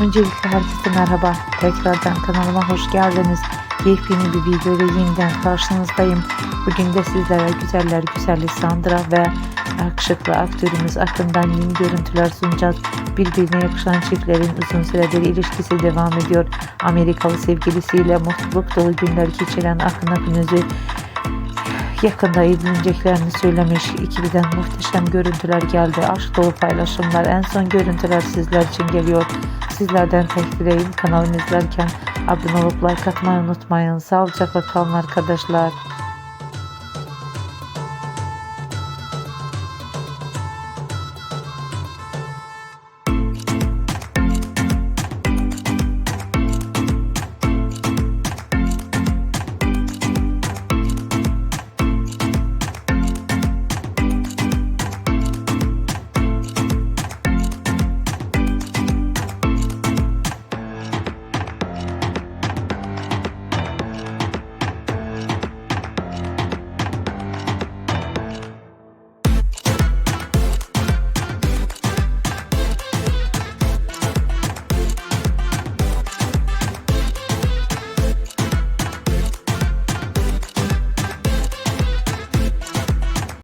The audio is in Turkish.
Öncelikle herkese merhaba. Tekrardan kanalıma hoş geldiniz. Yepyeni bir video ve yeniden karşınızdayım. Bugün de sizlere güzeller güzeli Sandra ve yakışıklı aktörümüz Akın'dan yeni görüntüler sunacağız. Birbirine yakışan çiftlerin uzun süredir ilişkisi devam ediyor. Amerikalı sevgilisiyle mutluluk dolu günler geçiren Akın Akınözü yakında evleneceklerini söylemiş. İkiliden muhteşem görüntüler geldi. Aşk dolu paylaşımlar. En son görüntüler sizler için geliyor. Sizlerden tek dileğim kanalımı izlerken abone olup like atmayı unutmayın. Sağlıcakla kalın arkadaşlar.